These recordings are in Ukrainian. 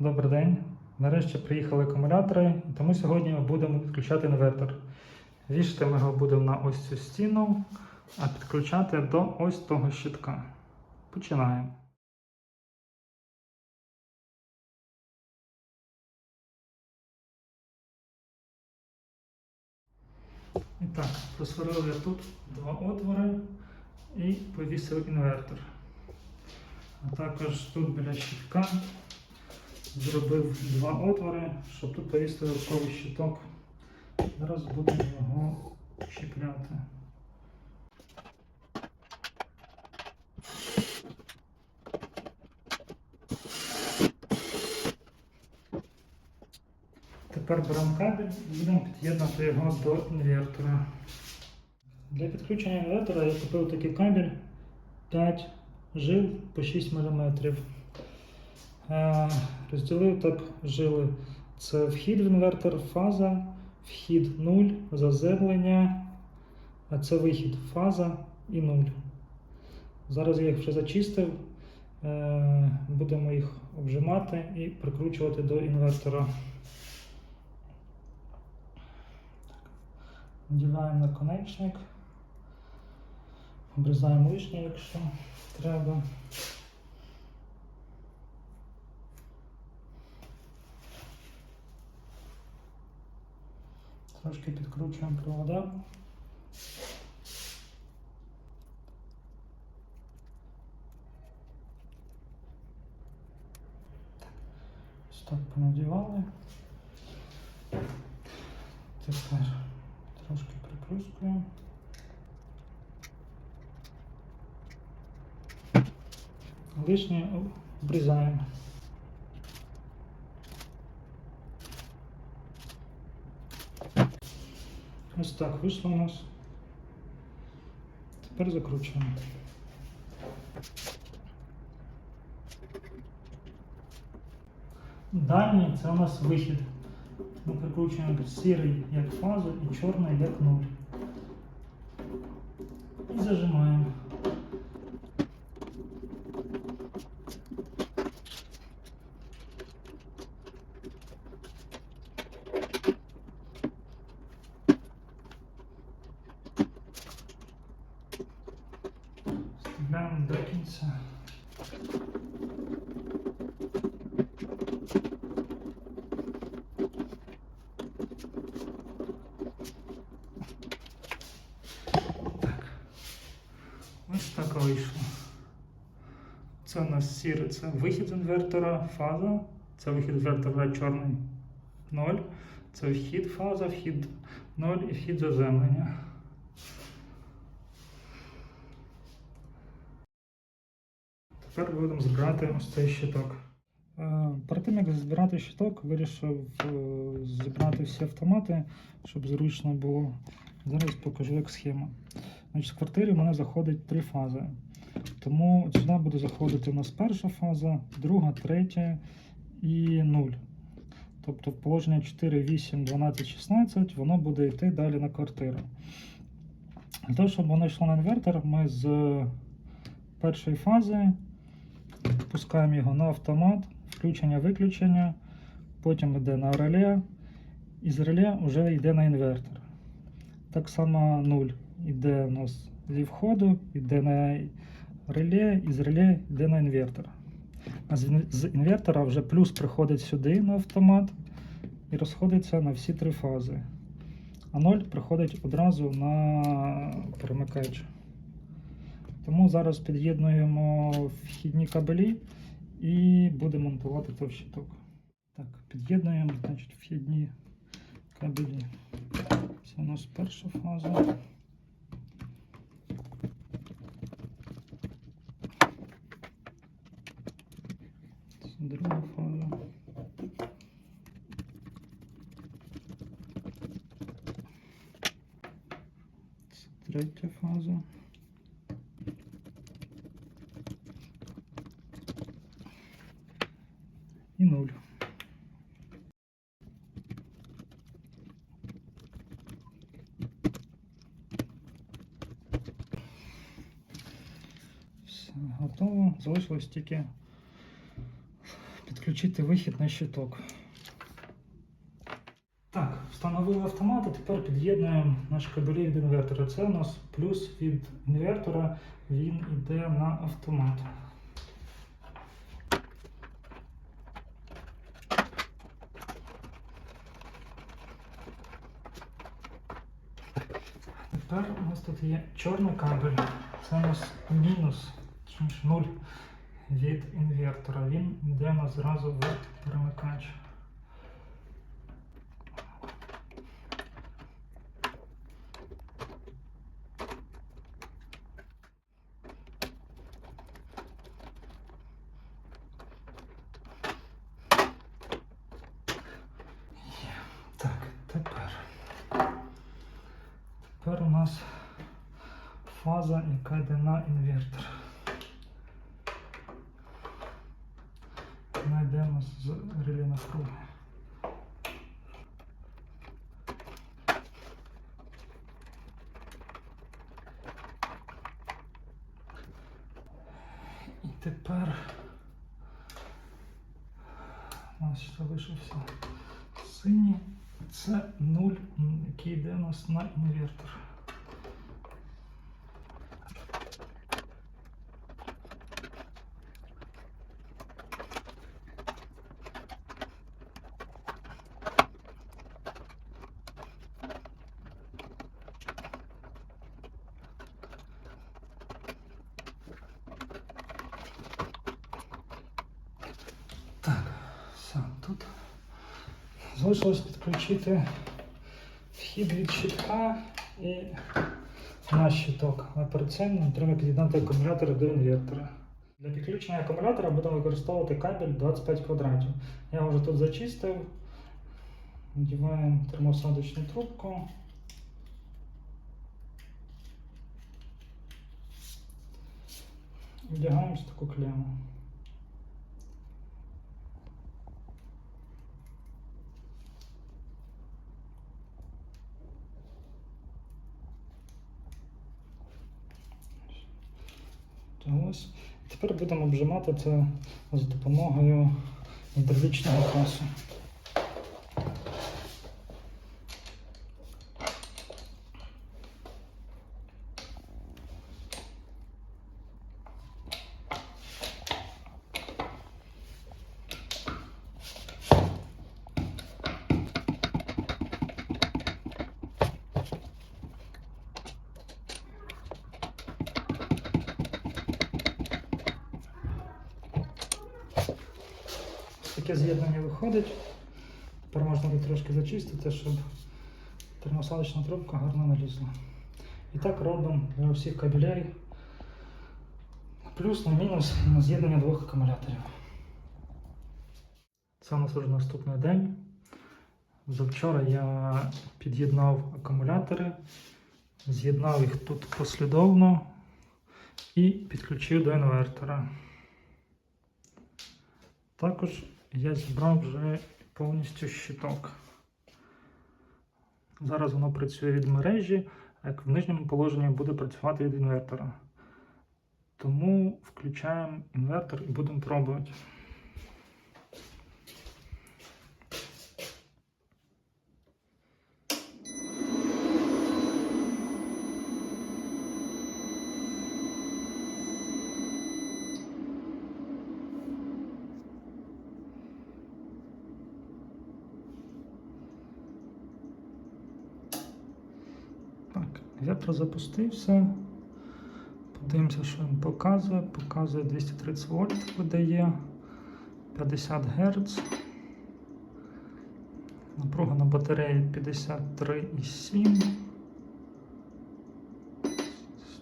Добрий день. Нарешті приїхали акумулятори, тому сьогодні ми будемо підключати інвертор. Вішати ми його будемо на ось цю стіну, а підключати до ось того щитка. Починаємо. І так, просварив я тут два отвори і повісив інвертор. А також тут біля щитка зробив два отвори, щоб тут повісити додатковий щиток. Зараз будемо його чіпляти. Тепер беремо кабель і будемо під'єднати його до інвертора. Для підключення інвертора я купив такий кабель 5 жил по 6 мм. Розділив так жили. Це вхід в інвертор, фаза, вхід 0, заземлення, а це вихід, фаза і 0. Зараз я їх вже зачистив. Е, Будемо їх обжимати і прикручувати до інвертора. Надіваємо наконечник, обрізаємо лишнє, якщо треба. Трошки підкручуємо провода. Ось так понадівали. Тепер трошки прикрускуємо. Лишнє обрізаємо. Ось так вийшло у нас. Тепер закручуємо. Дальній це у нас вихід. Ми прикручуємо сірий як фазу і чорний як нуль. І зажимаємо. Вставляємо до кінця. Так. Ось так вийшло. Це у нас сіре, це вихід з інвертора, фаза. Це вихід інвертора чорний 0. Це вхід фаза, вхід 0 і вхід заземлення. Тепер будемо збирати ось цей щиток. Е, Перед тим як збирати щиток, вирішив е, зібрати всі автомати, щоб зручно було. Зараз покажу як схема. Значить, в квартирі в мене заходить три фази. Тому сюди буде заходити у нас перша фаза, друга, третя і 0. Тобто положення 4, 8, 12, 16, воно буде йти далі на квартиру. Для того, щоб воно йшло на інвертор, ми з першої фази пускаємо його на автомат, включення-виключення, потім йде на реле, і з реле вже йде на інвертор. Так само 0 йде у нас зі входу, йде на реле, і з реле йде на інвертор. А з інвертора вже плюс приходить сюди на автомат і розходиться на всі три фази. А 0 приходить одразу на перемикач. Тому зараз під'єднуємо вхідні кабелі і будемо монтувати той щиток. Так, під'єднуємо значить, вхідні кабелі. Нас перша фаза. Це друга фаза. Це третя фаза. І нуль. Все, готово. Залишилось тільки підключити. вихід на щиток. Так, встановили автомат, а тепер під'єднуємо наш кабелі від інвертора. Це у нас плюс від інвертора, він йде на автомат. Тепер у нас тут є чорний кабель. Це у нас мінус, точніше 0 від інвертора. Він йде у нас зразу в перемикач. Є. Так, тепер. Тепер у нас фаза, яка йде на інвертор. Тепер у нас ще залишився синій. Це нуль, який йде у нас на інвертор. Так, все, тут підключити вхід від щитка і наш щиток. А цим нам треба під'єднати акумулятор до інвертора. Для підключення акумулятора будемо використовувати кабель 25 квадратів. Я вже тут зачистив. Надіваємо термосадочну трубку. Вдягаємо таку клемму. Ось. Тепер будемо обжимати це за допомогою гідравлічного пасу. Можна трошки зачистити, щоб термосадочна трубка гарно налізла. І так робимо для усіх кабелей. Плюс на мінус на з'єднання двох акумуляторів. Це у нас вже наступний день. Завчора я під'єднав акумулятори, з'єднав їх тут послідовно і підключив до інвертора. Також я зібрав вже повністю щиток. Зараз воно працює від мережі, як в нижньому положенні буде працювати від інвертора. Тому включаємо інвертор і будемо пробувати. Так, запустився. Подивимося, що він показує. Показує 230 вольт видає 50 Гц. Напруга на батареї 53,7.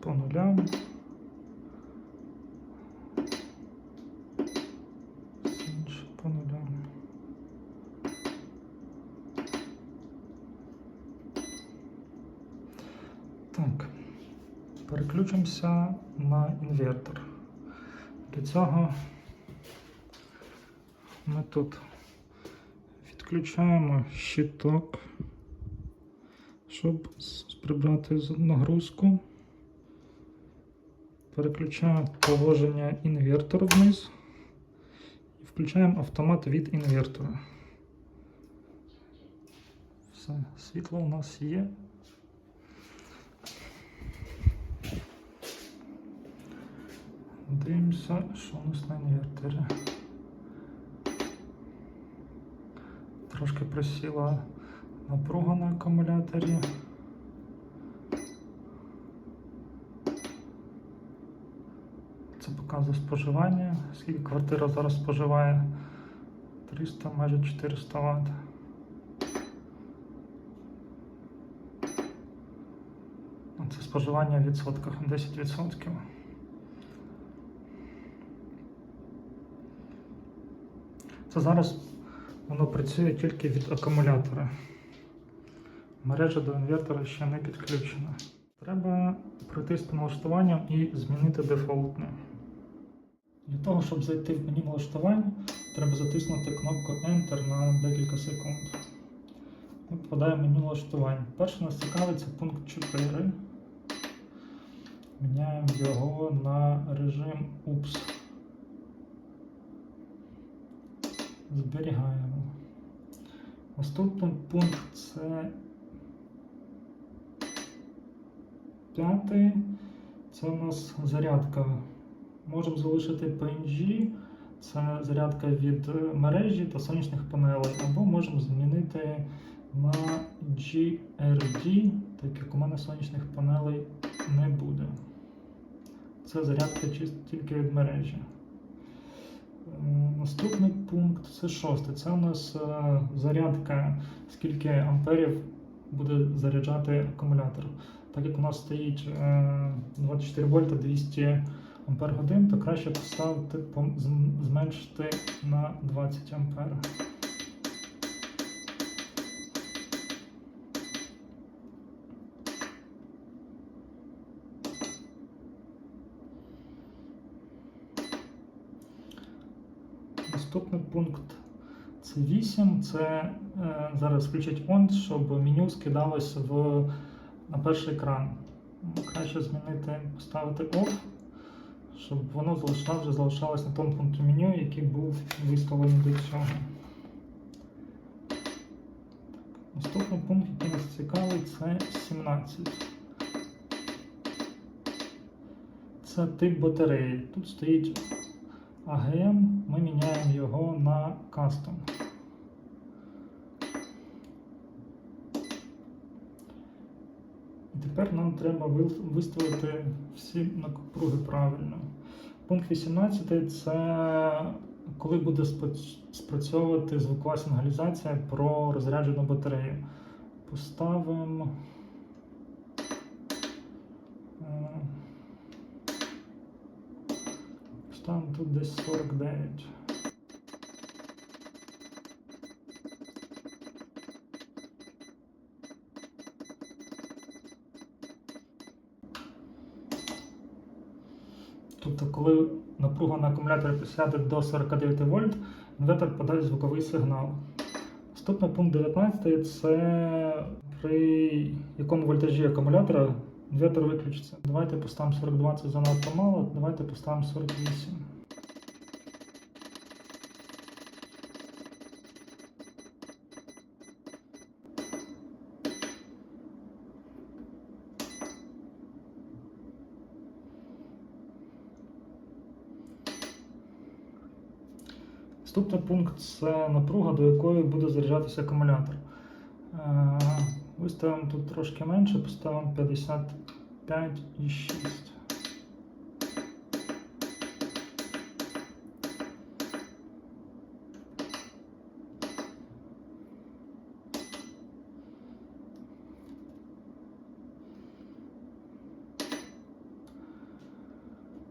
По нулям. Інше по нулям. Так, переключимося на інвертор. Для цього ми тут відключаємо щиток, щоб прибрати нагрузку. Переключаємо положення інвертора вниз. І Включаємо автомат від інвертора. Все, світло у нас є. Дивимося, що у нас на інверторі. Трошки просіла напруга на акумуляторі. Це показує споживання. Скільки квартира зараз споживає? 300, майже 400 Вт. Це споживання в відсотках 10%. Це зараз воно працює тільки від акумулятора. Мережа до інвертора ще не підключена. Треба пройтись по налаштуванням і змінити дефолтне. Для того, щоб зайти в меню налаштувань, треба затиснути кнопку Enter на декілька секунд. Ми попадаємо в меню налаштувань. Перше нас цікавиться пункт 4. Міняємо його на режим UPS. Зберігаємо. Наступний пункт це п'ятий. Це у нас зарядка. Можемо залишити PNG, це зарядка від мережі та сонячних панелей, або можемо змінити на GRD, так як у мене сонячних панелей не буде. Це зарядка тільки від мережі. Е, Наступний пункт це шостий. Це у нас е, зарядка, скільки амперів буде заряджати акумулятор. Так як у нас стоїть е, 24 вольта 200 ампер годин, то краще поставити зменшити на 20 ампер. Наступний пункт це 8. Це зараз включить on, щоб меню скидалось в, на перший екран. Краще змінити, поставити off, щоб воно залишалось, вже залишалось на тому пункті меню, який був виставлений до цього. Наступний пункт, який нас цікавий, це 17. Це тип батареї. Тут стоїть АГМ, ми міняємо його на кастом. І тепер нам треба виставити всі напруги правильно. Пункт 18 це коли буде спрацьовувати звукова сигналізація про розряджену батарею. Поставимо. Поставимо тут десь 49. Тобто, коли напруга на акумуляторі посяде до 49 вольт, інвертор подасть звуковий сигнал. Наступний пункт 19 це при якому вольтажі акумулятора інвертор виключиться. Давайте поставимо 42, це занадто мало, давайте поставимо 48. Наступний пункт це напруга, до якої буде заряджатися акумулятор. Е, Виставимо тут трошки менше, поставимо 55,6.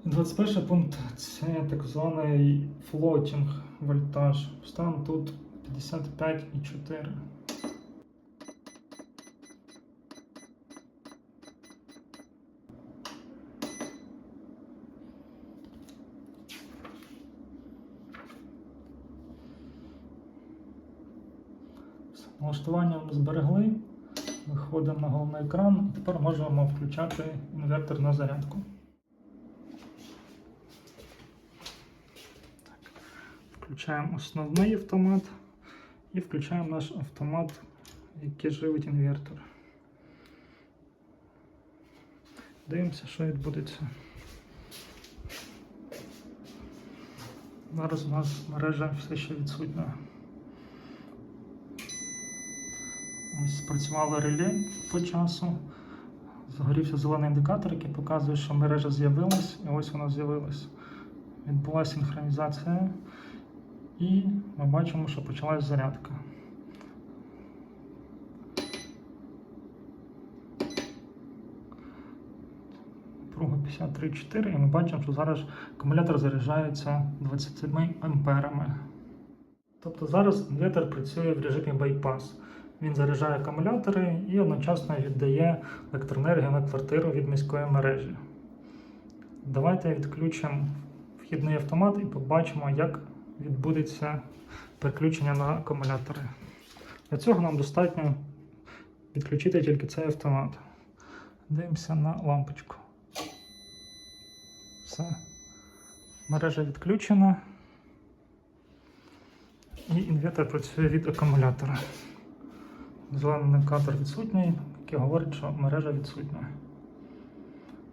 І 21 пункт це так званий флотінг вольтаж. Поставимо тут 55,4. Зберегли. Виходимо на головний екран тепер можемо включати інвертор на зарядку. Так. Включаємо основний автомат і включаємо наш автомат, який живить інвертор. Дивимося, що відбудеться. Зараз у нас мережа все ще відсутня. Ось спрацювало реле по часу. Загорівся зелений індикатор, який показує, що мережа з'явилась, і ось вона з'явилась. Відбулася синхронізація, і ми бачимо, що почалась зарядка. Напруга 53,4 і ми бачимо, що зараз акумулятор заряджається 27 амперами. Тобто зараз інвертор працює в режимі байпас. Він заряджає акумулятори і одночасно віддає електроенергію на квартиру від міської мережі. Давайте відключимо вхідний автомат і побачимо, як відбудеться переключення на акумулятори. Для цього нам достатньо відключити тільки цей автомат. Дивимося на лампочку. Все. Мережа відключена. І інвертор працює від акумулятора. Зелений індикатор відсутній, який говорить, що мережа відсутня.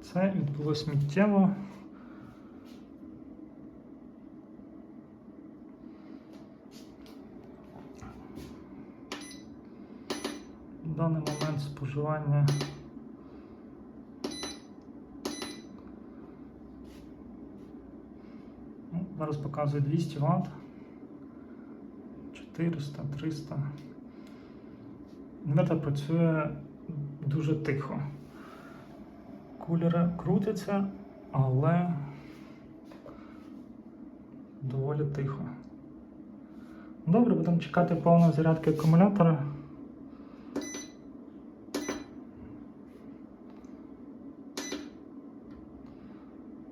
Це відбулось миттєво. В даний момент споживання ну, зараз показує 200 Вт, 400, 300. Інвертор працює дуже тихо. Кулери крутяться, але доволі тихо. Добре, будемо чекати повної зарядки акумулятора.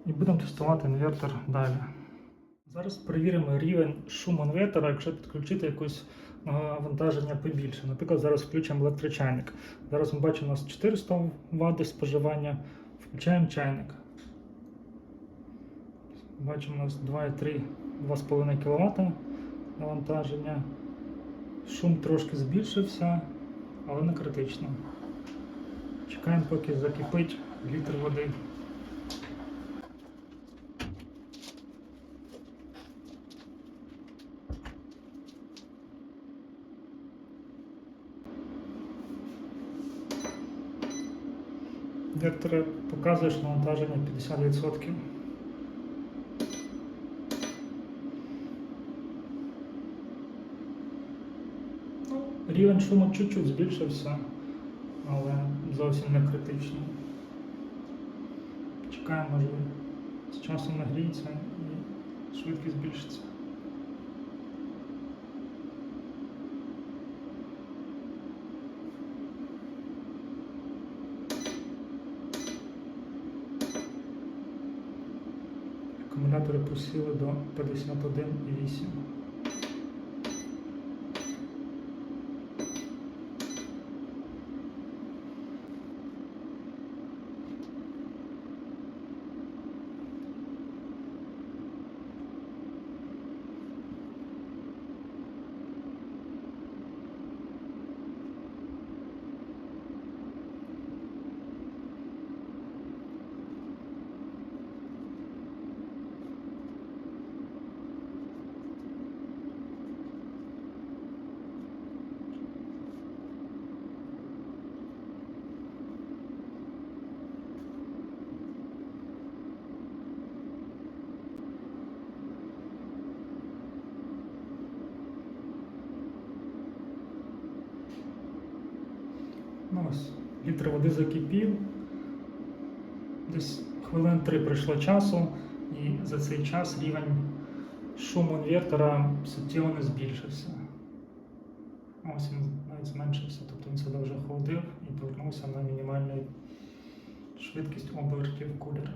І будемо тестувати інвертор далі. Зараз перевіримо рівень шуму інвертора, якщо підключити якусь навантаження побільше. Наприклад, зараз включимо електрочайник. Зараз ми бачимо, у нас 400 Вт споживання. Включаємо чайник. Бачимо, у нас 2,3 2,5 кВт навантаження. Шум трошки збільшився, але не критично. Чекаємо, поки закипить літр води. Вектор показує, що навантаження 50%. Ну, рівень шуму чуть-чуть збільшився, але зовсім не критично. Чекаємо, може з часом нагріється і швидкість збільшиться. Просіли до 51,8. Ну, ось, літр води закипів. Десь хвилин три пройшло часу, і за цей час рівень шуму інвертора суттєво не збільшився. Ось він навіть зменшився, тобто він себе вже охолодив і повернувся на мінімальну швидкість обертів кулера.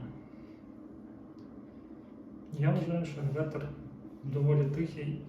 Я вважаю, що інвертор доволі тихий